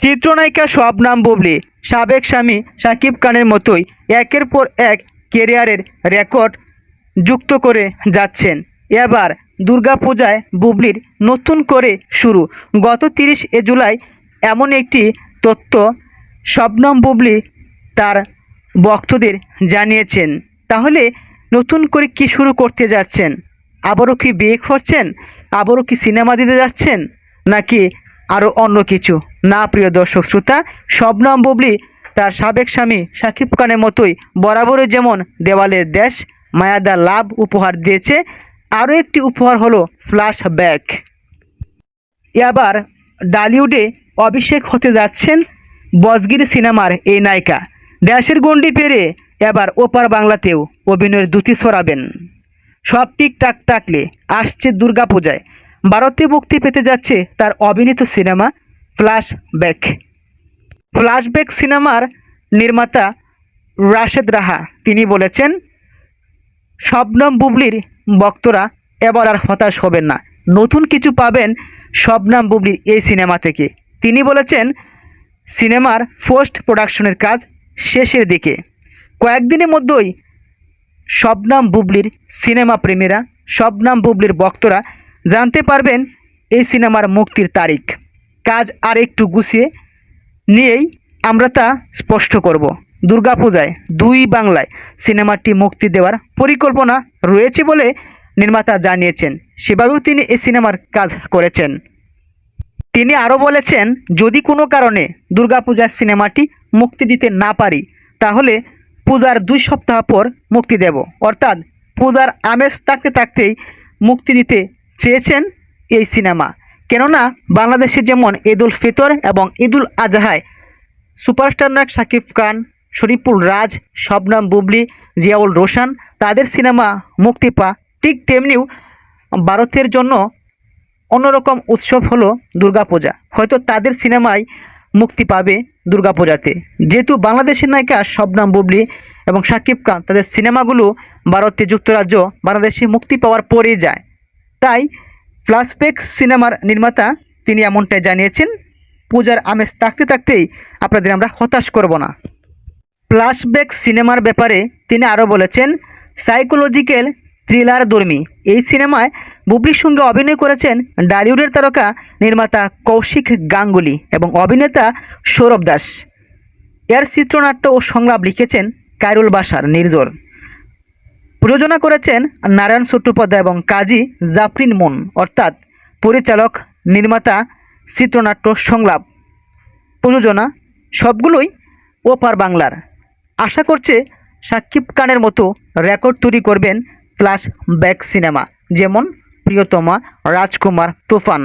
চিত্রনায়িকা শবনাম বুবলি, সাবেক স্বামী শাকিব খানের মতোই একের পর এক কেরিয়ারের রেকর্ড যুক্ত করে যাচ্ছেন। এবার দুর্গাপূজায় বুবলির নতুন করে শুরু। গত তিরিশ এ জুলাই এমন একটি তথ্য শবনম বুবলি তার ভক্তদের জানিয়েছেন। তাহলে নতুন করে কি শুরু করতে যাচ্ছেন? আবারও কি বিয়ে করছেন? আবারও কি সিনেমা দিতে যাচ্ছেন? নাকি আরও অন্য কিছু। না, প্রিয় দর্শক শ্রোতা, শবনম বুবলি তার সাবেক স্বামী শাকিব খানের মতোই বরাবরই যেমন দেওয়ালের দেশ মায়াদা লাভ উপহার দিয়েছে, আরও একটি উপহার হলো ফ্ল্যাশ ব্যাক এবার ডালিউডে অভিষেক হতে যাচ্ছেন বজগির সিনেমার এই নায়িকা। দেশের গণ্ডি পেরে এবার ওপার বাংলাতেও অভিনয়ের দুটি সরাবেন। সব ঠিকঠাক থাকলে আসছে দুর্গাপূজায়। ভারতে মুক্তি পেতে যাচ্ছে তার অভিনীত সিনেমা ফ্ল্যাশ ব্যাক ফ্ল্যাশব্যাক সিনেমার নির্মাতা রাশেদ রাহা, তিনি বলেছেন, শবনম বুবলির ভক্তরা এবার আর হতাশ হবেন না। নতুন কিছু পাবেন শবনম বুবলির এই সিনেমা থেকে। তিনি বলেছেন, সিনেমার পোস্ট প্রোডাকশনের কাজ শেষের দিকে। কয়েকদিনের মধ্যেই শবনাম বুবলির সিনেমা প্রেমীরা, শবনাম বুবলির ভক্তরা জানতে পারবেন এই সিনেমার মুক্তির তারিখ। কাজ আর একটু গুছিয়ে নিয়েই আমরা তা স্পষ্ট করব। দুর্গাপূজায় দুই বাংলায় সিনেমাটি মুক্তি দেওয়ার পরিকল্পনা রয়েছে বলে নির্মাতা জানিয়েছেন। সেভাবেও তিনি এই সিনেমার কাজ করেছেন। তিনি আরও বলেছেন, যদি কোনো কারণে দুর্গাপূজার সিনেমাটি মুক্তি দিতে না পারি, তাহলে পূজার দুই সপ্তাহ পর মুক্তি দেব। অর্থাৎ পূজার আমেজ থাকতে থাকতেই মুক্তি দিতে চেয়েছেন এই সিনেমা। কেননা বাংলাদেশে যেমন ঈদুল ফিতর এবং ঈদুল আজহায় সুপারস্টার নায়ক শাকিব খান, শরীফুল রাজ, শবনাম বুবলি, জিয়াউল রোশন, তাদের সিনেমা মুক্তি পা ঠিক তেমনিও ভারতের জন্য অন্যরকম উৎসব হলো দুর্গাপূজা। হয়তো তাদের সিনেমায় মুক্তি পাবে দুর্গাপূজাতে। যেহেতু বাংলাদেশের নায়িকা শবনাম বুবলি এবং শাকিব খান, তাদের সিনেমাগুলো ভারতে যুক্তরাজ্য, বাংলাদেশে মুক্তি পাওয়ার পরেই যায়। তাই ফ্ল্যাশব্যাক সিনেমার নির্মাতা তিনি এমনটাই জানিয়েছেন, পূজার আমেজ থাকতে থাকতেই আপনাদের আমরা হতাশ করব না। ফ্ল্যাশব্যাক সিনেমার ব্যাপারে তিনি আরও বলেছেন, সাইকোলজিক্যাল থ্রিলার ধর্মী এই সিনেমায় বুবলির সঙ্গে অভিনয় করেছেন ডালিউডের তারকা নির্মাতা কৌশিক গাঙ্গুলি এবং অভিনেতা সৌরভ দাস। এর চিত্রনাট্য ও সংলাপ লিখেছেন কায়রুল বাসার নির্জর প্রযোজনা করেছেন নারায়ণ চট্টোপাধ্যায় এবং কাজী জাফরিন মুন, অর্থাৎ পরিচালক, নির্মাতা, চিত্রনাট্য সংলাপ। প্রযোজনা সবগুলোই ওপার বাংলার। আশা করছে সাকিব খানের মতো রেকর্ড তৈরি করবেন ফ্ল্যাশ ব্যাক সিনেমা, যেমন প্রিয়তমা, রাজকুমার তুফান।